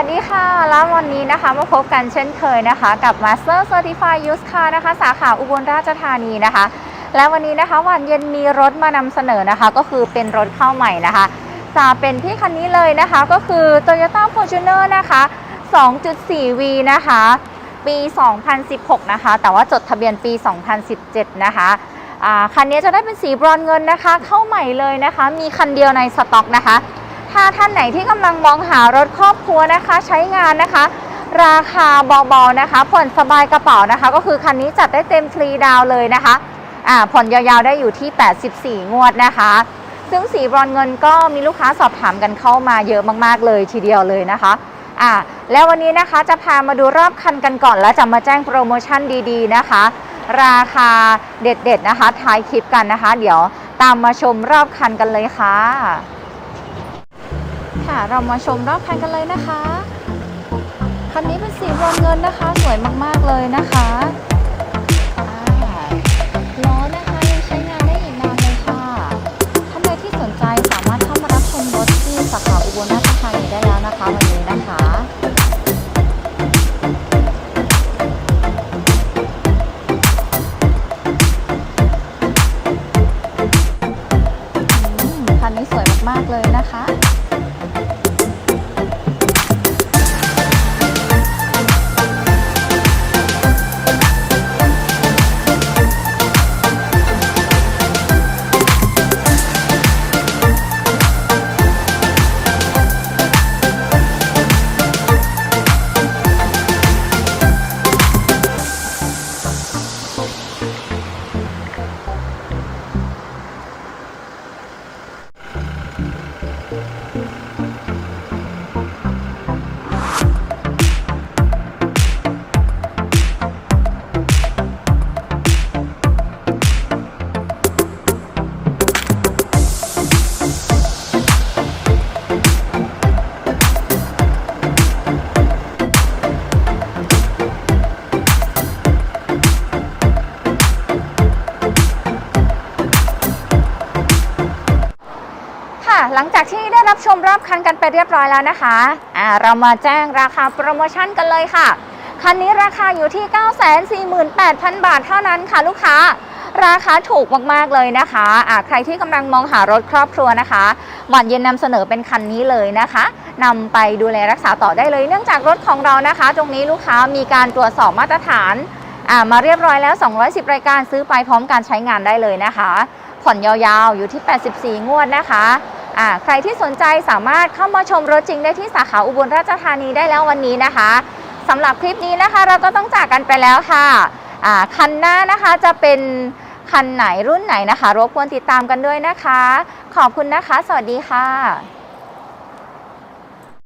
วัสดีค่ะ แล้ววันนี้นะคะมาพบกันเช่นเคยนะคะ กับ Master Certified Used Car นะคะ สาขาอุบลราชธานีนะคะ และวันนี้นะคะวันเย็นมีรถมานำเสนอนะคะ ก็คือเป็นรถเข้าใหม่นะคะ จะเป็นที่คันนี้เลยนะคะ ก็คือ Toyota Fortuner นะคะ 2.4V นะคะ ปี 2016 นะคะ แต่ว่าจดทะเบียนปี 2017 นะคะคันนี้จะได้เป็นสีบรอนเงินนะคะ เข้าใหม่เลยนะคะ มีคันเดียวในสต็อกนะคะ ถ้าท่านไหนที่กำลังมองหารถครอบครัวนะคะ ใช้งานนะคะ ราคาเบาๆนะคะผ่อนสบายกระเป๋านะคะ ก็คือคันนี้จัดได้เต็มฟรีดาวเลยนะคะอ่าผ่อนยาวๆได้อยู่ที่ 84 งวดนะคะ ซึ่งสีบรอนเงินก็มีลูกค้าสอบถามกันเข้ามาเยอะมากๆเลยทีเดียวเลยนะคะอ่าแล้ววันนี้นะคะจะพามาดูรอบคันกันก่อน แล้วจะมาแจ้งโปรโมชั่นดีๆนะคะ ราคาเด็ดๆนะคะท้ายคลิปกันนะคะ เดี๋ยวตามมาชมรอบคันกันเลยค่ะ เรามาชมรอบคันกันเลยนะคะ คันนี้เป็นสีบรอนเงินนะคะ สวยมากๆเลยนะคะ ค่ะ หลังจากที่ได้รับชมรอบคันกันไปเรียบร้อยแล้วนะคะอ่าเรามาแจ้งราคาโปรโมชั่นกันเลยค่ะ คันนี้ราคาอยู่ที่ 948,000 บาทเท่านั้นค่ะลูกค้า ราคาถูกมากๆเลยนะคะอ่าใครที่กำลังมองหารถครอบครัวนะคะหวันเย็นนำเสนอเป็นคันนี้เลยนะคะนำไปดูแลรักษาต่อได้เลย เนื่องจากรถของเรานะคะ ตรงนี้ลูกค้ามีการตรวจสอบมาตรฐานอ่ามาเรียบร้อยแล้ว 210 รายการซื้อไปพร้อมการใช้งานได้เลยนะคะ ผ่อนยาวๆอยู่ที่ 84 งวดนะคะ อ่าใครที่สนใจสามารถเข้ามาชมรถจริงได้ที่สาขาอุบลราชธานีได้แล้ววันนี้นะคะสำหรับคลิปนี้นะคะเราก็ต้องจากกันไปแล้วค่ะอ่าคันหน้านะคะจะเป็นคันไหนรุ่นไหนนะคะ รบกวนติดตามกันด้วยนะคะ ขอบคุณนะคะ สวัสดีค่ะ